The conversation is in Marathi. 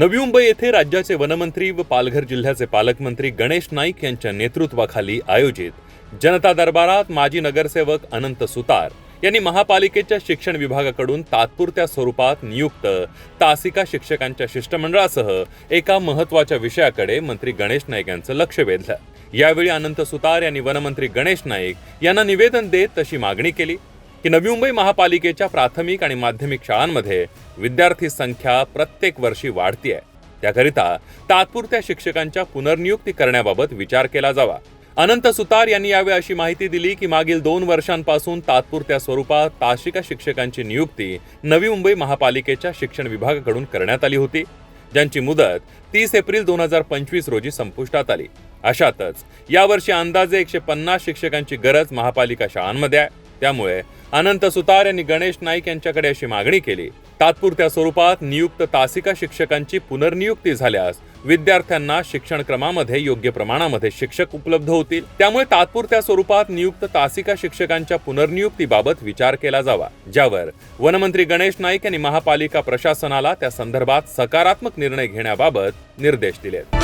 नवी मुंबई येथे राज्याचे वनमंत्री व पालघर जिल्ह्याचे पालकमंत्री गणेश नाईक यांच्या नेतृत्वाखाली आयोजित जनता दरबारात माजी नगरसेवक अनंत सुतार यांनी महापालिकेच्या शिक्षण विभागाकडून तात्पुरत्या स्वरूपात नियुक्त तासिका शिक्षकांच्या शिष्टमंडळासह एका महत्त्वाच्या विषयाकडे मंत्री गणेश नाईक यांचं लक्ष वेधलं. यावेळी अनंत सुतार यांनी वनमंत्री गणेश नाईक यांना निवेदन देत तशी मागणी केली. की नवी मुंबई महापालिकेच्या प्राथमिक आणि माध्यमिक शाळांमध्ये विद्यार्थी संख्या प्रत्येक वर्षी वाढतीये. त्याकरिता तात्पुरत्या शिक्षकांच्या पुनर्नियुक्ती करण्याबाबत विचार केला जावा. अनंत सुतार यांनी यावेळी अशी माहिती दिली की मागील दोन वर्षांपासून तात्पुरत्या स्वरूपात ताशिका शिक्षकांची नियुक्ती नवी मुंबई महापालिकेच्या शिक्षण विभागाकडून करण्यात आली होती. ज्यांची मुदत तीस एप्रिल दोन हजार पंचवीस रोजी संपुष्टात आली. अशातच यावर्षी अंदाजे एकशे पन्नास शिक्षकांची गरज महापालिका शाळांमध्ये आहे. त्यामुळे अनंत सुतार यांनी गणेश नाईक यांच्याकडे अशी मागणी केली. तात्पुरत्या स्वरूपात नियुक्त तासिका शिक्षकांची पुनर्नियुक्ती झाल्यास विद्यार्थ्यांना शिक्षण क्रमामध्ये योग्य प्रमाणामध्ये शिक्षक उपलब्ध होतील. त्यामुळे तात्पुरत्या स्वरूपात नियुक्त तासिका शिक्षकांच्या पुनर्नियुक्तीबाबत विचार केला जावा ज्यावर वनमंत्री गणेश नाईक यांनी महापालिका प्रशासनाला त्या संदर्भात सकारात्मक निर्णय घेण्याबाबत निर्देश दिलेत.